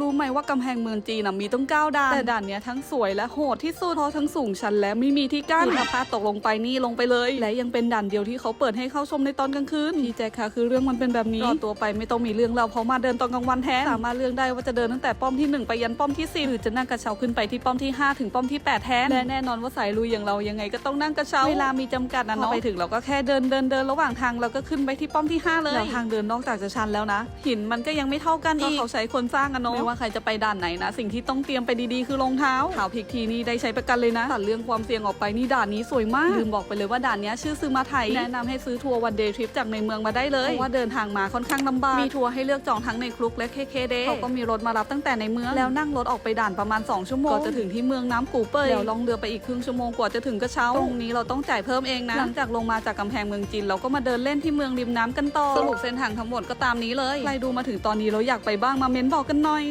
รู้ไหมว่ากำแพงเมืองจีนน่ะมีต้องเก้าด่าน แต่ด่านเนี้ยทั้งสวยและโหดที่สุดเพราะทั้งสูงชันและไม่มีที่กั้นถ้าพลาดตกลงไปนี่ลงไปเลย และยังเป็นด่านเดียวที่เขาเปิดให้เข้าชมในตอนกลางคืนพี่แจ็คค่ะคือเรื่องมันเป็นแบบนี้รอตัวไปไม่ต้องมีเรื่องเราเพราะมาเดินตอนกลางวันแทนสามารถเลือกได้ว่าจะเดินตั้งแต่ป้อมที่หนึ่งไปยันป้อมที่สี่หรือจะนั่งกระเช้าขึ้นไปที่ป้อมที่ห้าถึงป้อมที่แปดแทนและแน่นอนว่าสายลุยอย่างเรายังไงก็ต้องนั่งกระเช้าเวลามีจำกัดนะเนาะไปถึงเราก็แค่เดินเดินเดินระหว่างทางเราก็ขึ้นไปที่ป้อมที่ห้าเลยแล้วทางเดินนอกจากจะชันแล้วนะ หินมันก็ยังไม่เท่ากันอีกเขาใช้คนสร้างกันเนาะไม่ว่าใครจะไปด่านไหนนะ สิ่งที่ต้องเตรียมไปดีๆ คือรองเท้าเท้าพลิกทีนี่ได้ใช้ประกันเลยนะตัดเรื่องความเสี่ยงออกไปนี่ด่านนี้สวยมากลืมบอกไปเลยว่าด่านนี้ชื่อซื้อมาไทยแนะนำให้ซื้อทัวร์วันเดย์ทริปจากในเมืองมาได้เลยเพราะว่าเดินทางมาค่อนข้างลำบากมีทัวร์ให้เลือกจองทั้งในคลุกและเคเคเดเขาก็มีรถมารับตั้งแต่ในเมืองแล้วนั่งรถออกไปด่านประมาณ 2 ชั่วโมงก็จะถึงที่เมืองน้ำกูเปยแล้วลองเรือไปอีกครึ่งชั่วโมงกว่าจะถึงกระเช้าตรงนี้เราต้องจ่ายเพิ่มเองนะหลังจากลงมาจากกำแพงเมืองจีนเราก็มาเดินเล่นที่เมืองริมน้ำกันต่อสรุปเส้นทางทั้งหมดก็ตามนี้เลยใครดูมาถึงตอนนี้เราอยากไปบ้างมาเม้นบอกกันหน่อย